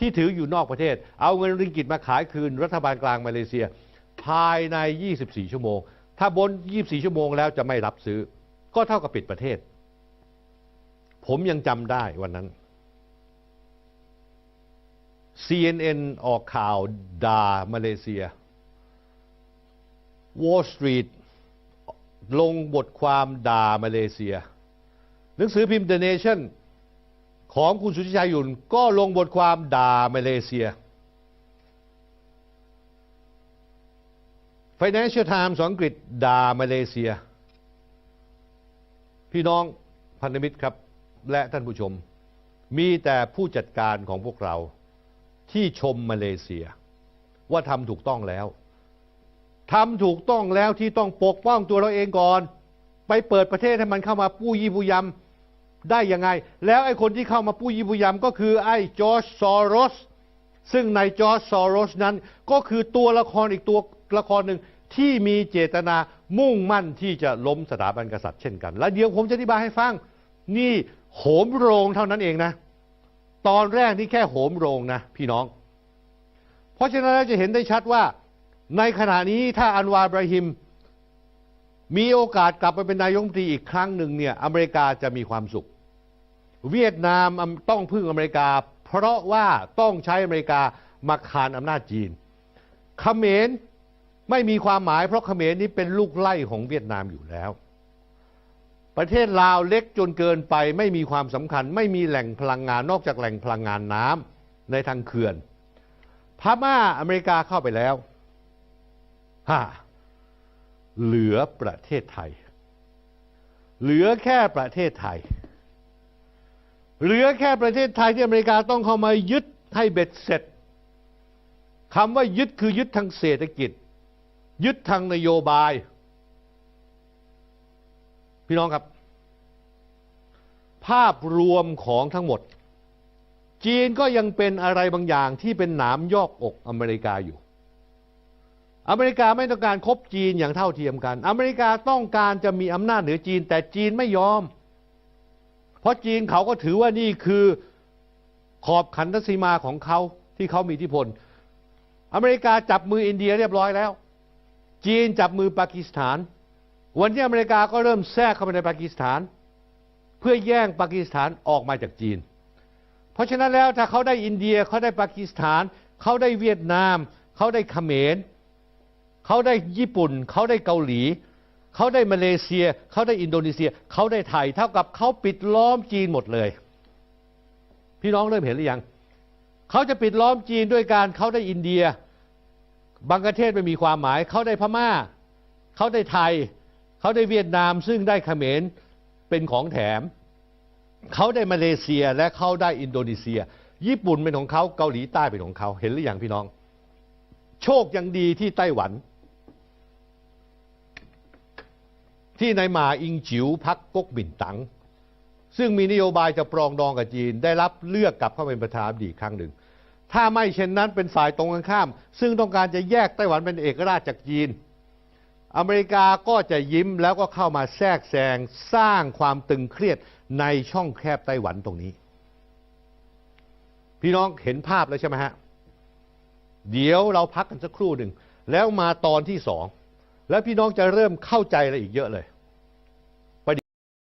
ที่ถืออยู่นอกประเทศ เอาเงินริงกิตมาขายคืนรัฐบาลกลางมาเลเซีย ภายใน 24 ชั่วโมง ถ้าบน 24 ชั่วโมงแล้วจะไม่รับซื้อ ก็เท่ากับปิดประเทศ ผมยังจำได้วันนั้น CNN ออกข่าวด่ามาเลเซีย Wall Street ลงบทความด่ามาเลเซีย หนังสือพิมพ์ The Nation ของคุณสุทธิชัยยุนก็ลงบทความด่ามาเลเซีย Financial Times อังกฤษด่ามาเลเซีย พี่น้องพันธมิตรครับ และท่านผู้ชม มีแต่ผู้จัดการของพวกเราที่ชมมาเลเซีย ว่าทำถูกต้องแล้วทำถูกต้องแล้วที่ต้องปกป้องตัวเราเองก่อน ไปเปิดประเทศให้มันเข้ามาปู้ยี่ปูยำ ได้ยังไง แล้วไอ้คนที่เข้ามาปู้ยี่ปูยำก็คือไอ้จอร์จซอโรสซึ่งในจอร์จซอโรสนั้นก็คือตัวละครอีกตัวละครหนึ่งที่มีเจตนามุ่งมั่นที่จะล้มสถาบันกษัตริย์เช่นกัน และเดี๋ยวผมจะอธิบายให้ฟัง นี่โหมโรงเท่านั้นเองนะ ตอนแรกนี่แค่โหมโรงนะพี่น้อง เพราะฉะนั้นเราจะเห็นได้ชัดว่า ในขณะนี้ถ้าอันวาบราฮิม มีโอกาสกลับไปเป็นนายกรัฐมนตรีอีกครั้งหนึ่งเนี่ยอเมริกาจะมีความสุข เวียดนามต้องพึ่งอเมริกา เพราะว่าต้องใช้อเมริกามาคานอำนาจจีนเขมรไม่มีความหมายเพราะเขมรนี้เป็นลูกไล่ของเวียดนามอยู่แล้ว ประเทศลาวเล็กจนเกินไปไม่มีความสำคัญ ไม่มีแหล่งพลังงานนอกจากแหล่งพลังงานน้ำในทางเขื่อนพม่าอเมริกาเข้าไปแล้วฮ่าเหลือประเทศไทย เหลือแค่ประเทศไทย เหลือแค่ประเทศไทยที่อเมริกาต้องเข้ามายึดให้เบ็ดเสร็จคำว่ายึดคือยึดทางเศรษฐกิจ ยึดทางนโยบาย พี่น้องครับ ภาพรวมของทั้งหมด จีนก็ยังเป็นอะไรบางอย่างที่เป็นหนามยอกอกอเมริกาอยู่ อเมริกาไม่ต้องการคบจีนอย่างเท่าเทียมกัน อเมริกาต้องการจะมีอำนาจเหนือจีน แต่จีนไม่ยอม เพราะจีนเขาก็ถือว่านี่คือขอบขันธสีมาของเขาที่เขามีอิทธิพล อเมริกาจับมืออินเดียเรียบร้อยแล้ว จีนจับมือปากีสถาน วันนี้อเมริกาก็เริ่มแทรกเข้าไปในปากีสถาน เพื่อแย่งปากีสถานออกมาจากจีน เพราะฉะนั้นแล้วถ้าเขาได้อินเดียเขาได้ปากีสถาน เขาได้เวียดนาม เขาได้เขมรเขาได้ญี่ปุ่น เขาได้เกาหลี เขาได้มาเลเซีย เขาได้อินโดนีเซีย เขาได้ไทย เท่ากับเขาปิดล้อมจีนหมดเลย พี่น้องเริ่มเห็นหรือยังเขาจะปิดล้อมจีนด้วยการเขาได้อินเดีย บางประเทศไม่มีความหมาย เขาได้พม่า เขาได้ไทย เขาได้เวียดนาม ซึ่งได้เขมรเป็นของแถม เขาได้มาเลเซียและเขาได้อินโดนีเซีย ญี่ปุ่นเป็นของเขาเกาหลีใต้เป็นของเขาเห็นหรือยังพี่น้อง โชคยังดีที่ไต้หวัน ที่นายหมาอิงจิ๋วพักก๊กบินตัง ซึ่งมีนโยบายจะปรองดองกับจีน ได้รับเลือกกลับเข้าเป็นประธานาธิบดีครั้งหนึ่ง ถ้าไม่เช่นนั้นเป็นฝ่ายตรงกันข้าม ซึ่งต้องการจะแยกไต้หวันเป็นเอกราชจากจีน อเมริกาก็จะยิ้มแล้วก็เข้ามาแทรกแซงสร้างความตึงเครียดในช่องแคบไต้หวันตรงนี้ พี่น้องเห็นภาพแล้วใช่ไหมฮะเดี๋ยวเราพักกันสักครู่หนึ่งแล้วมาตอนที่สอง แล้วพี่น้องจะเริ่มเข้าใจอะไรอีกเยอะเลย